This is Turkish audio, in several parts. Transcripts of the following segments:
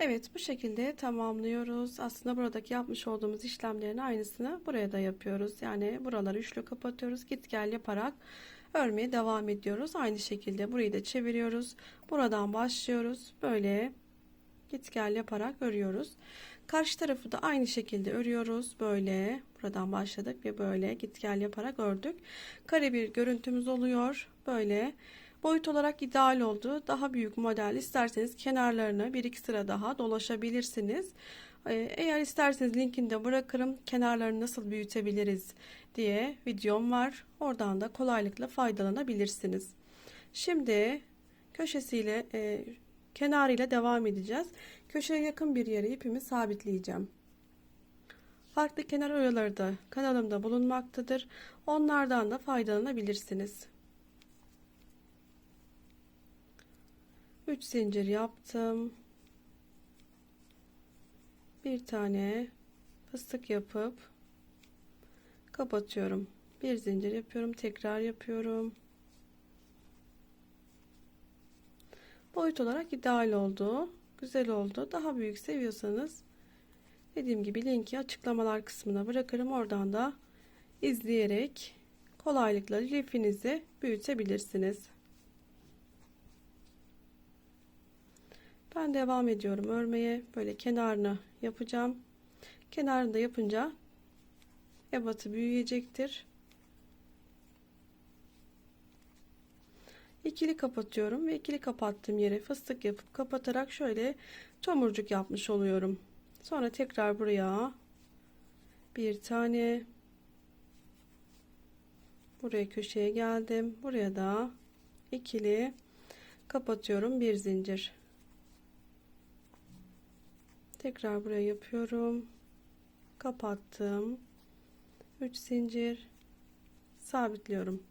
Evet bu şekilde tamamlıyoruz. Aslında buradaki yapmış olduğumuz işlemlerin aynısını buraya da yapıyoruz. Yani buraları üçlü kapatıyoruz. Git gel yaparak örmeye devam ediyoruz. Aynı şekilde burayı da çeviriyoruz. Buradan başlıyoruz. Böyle git gel yaparak örüyoruz. Karşı tarafı da aynı şekilde örüyoruz. Böyle buradan başladık ve böyle git gel yaparak ördük. Kare bir görüntümüz oluyor. Böyle boyut olarak ideal oldu. Daha büyük model isterseniz kenarlarını bir iki sıra daha dolaşabilirsiniz. Ee, Eğer isterseniz linkini de bırakırım. Kenarlarını nasıl büyütebiliriz diye videom var. Oradan da kolaylıkla faydalanabilirsiniz. Şimdi köşesiyle e, kenarıyla devam edeceğiz. Köşeye yakın bir yere ipimi sabitleyeceğim. Farklı kenar oyaları da kanalımda bulunmaktadır. Onlardan da faydalanabilirsiniz. 3 zincir yaptım. Bir tane fıstık yapıp kapatıyorum. Bir zincir yapıyorum, tekrar yapıyorum. Boyut olarak ideal oldu. Güzel oldu. Daha büyük seviyorsanız dediğim gibi linki açıklamalar kısmına bırakırım. Oradan da izleyerek kolaylıkla lifinizi büyütebilirsiniz. Ben devam ediyorum örmeye. Böyle kenarını yapacağım. Kenarını da yapınca ebatı büyüyecektir. İkili kapatıyorum ve ikili kapattığım yere fıstık yapıp kapatarak şöyle tomurcuk yapmış oluyorum. Sonra tekrar buraya bir tane buraya köşeye geldim. Buraya da ikili kapatıyorum bir zincir. Tekrar buraya yapıyorum. Kapattım. 3 zincir sabitliyorum.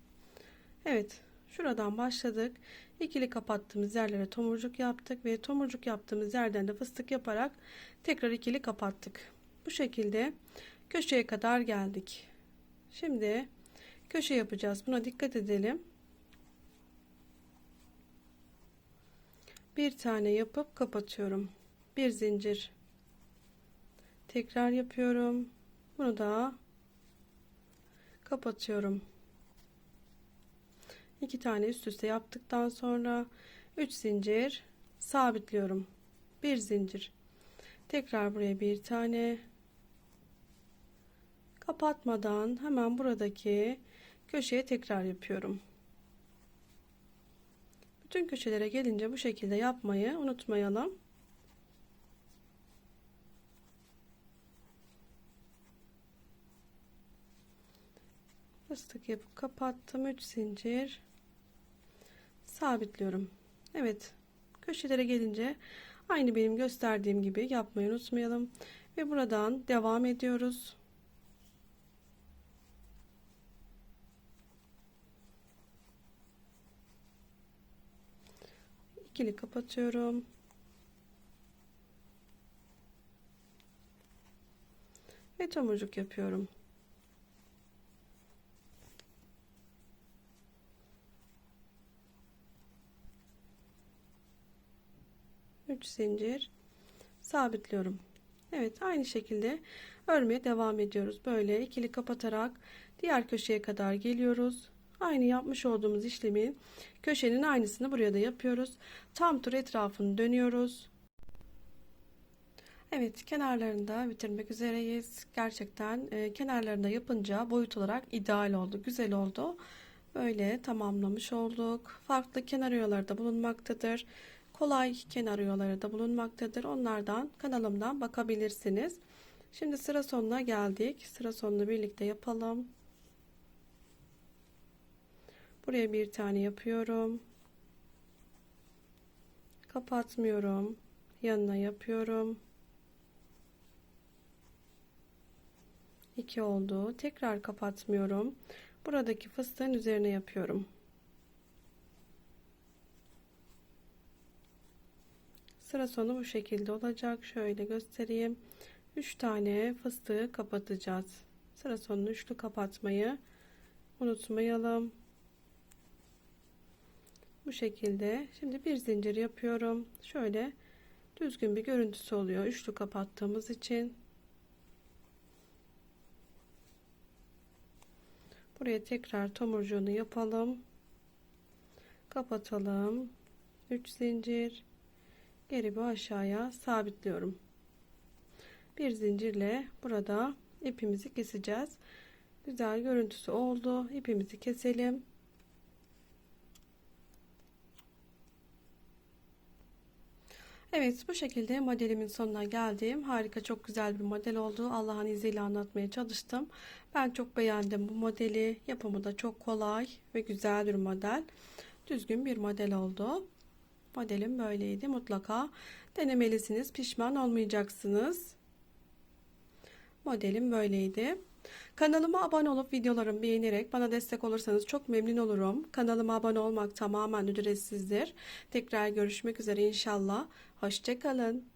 Evet, şuradan başladık. İkili kapattığımız yerlere tomurcuk yaptık ve tomurcuk yaptığımız yerden de fıstık yaparak tekrar ikili kapattık. Bu şekilde köşeye kadar geldik. Şimdi köşe yapacağız. Buna dikkat edelim. Bir tane yapıp kapatıyorum. Bir zincir tekrar yapıyorum. Bunu da kapatıyorum. İki tane üst üste yaptıktan sonra 3 zincir sabitliyorum. Bir zincir. Tekrar buraya bir tane kapatmadan hemen buradaki köşeye tekrar yapıyorum. Bütün köşelere gelince bu şekilde yapmayı unutmayalım. Fıstık yapıp kapattım. 3 zincir. Sabitliyorum. Evet köşelere gelince aynı benim gösterdiğim gibi yapmayı unutmayalım ve buradan devam ediyoruz. İkili kapatıyorum. Ve tomurcuk yapıyorum 3 zincir sabitliyorum. Evet aynı şekilde örmeye devam ediyoruz. Böyle ikili kapatarak diğer köşeye kadar geliyoruz. Aynı yapmış olduğumuz işlemin köşenin aynısını buraya da yapıyoruz. Tam tur etrafını dönüyoruz. Evet kenarlarında bitirmek üzereyiz. Gerçekten e, kenarlarında yapınca boyut olarak ideal oldu. Güzel oldu. Böyle tamamlamış olduk. Farklı kenar oyaları da bulunmaktadır kolay kenar oyaları da bulunmaktadır. Onlardan kanalımdan bakabilirsiniz. Şimdi sıra sonuna geldik. Sıra sonunu birlikte yapalım. Buraya bir tane yapıyorum. Kapatmıyorum. Yanına yapıyorum. 2 oldu. Tekrar kapatmıyorum. Buradaki fıstığın üzerine yapıyorum. Sıra sonu bu şekilde olacak. Şöyle göstereyim. 3 tane fıstığı kapatacağız. Sıra sonunu üçlü kapatmayı unutmayalım. Bu şekilde. Şimdi bir zincir yapıyorum. Şöyle düzgün bir görüntüsü oluyor. Üçlü kapattığımız için. Buraya tekrar tomurcuğunu yapalım. Kapatalım. 3 zincir. Geri bir aşağıya sabitliyorum. Bir zincirle burada ipimizi keseceğiz. Güzel görüntüsü oldu. İpimizi keselim. Evet bu şekilde modelimin sonuna geldim. Harika çok güzel bir model oldu. Allah'ın izniyle anlatmaya çalıştım. Ben çok beğendim bu modeli. Yapımı da çok kolay ve güzel bir model. Düzgün bir model oldu. Modelim böyleydi. Mutlaka denemelisiniz. Pişman olmayacaksınız. Modelim böyleydi. Kanalıma abone olup videolarımı beğenerek bana destek olursanız çok memnun olurum. Kanalıma abone olmak tamamen ücretsizdir. Tekrar görüşmek üzere inşallah. Hoşçakalın.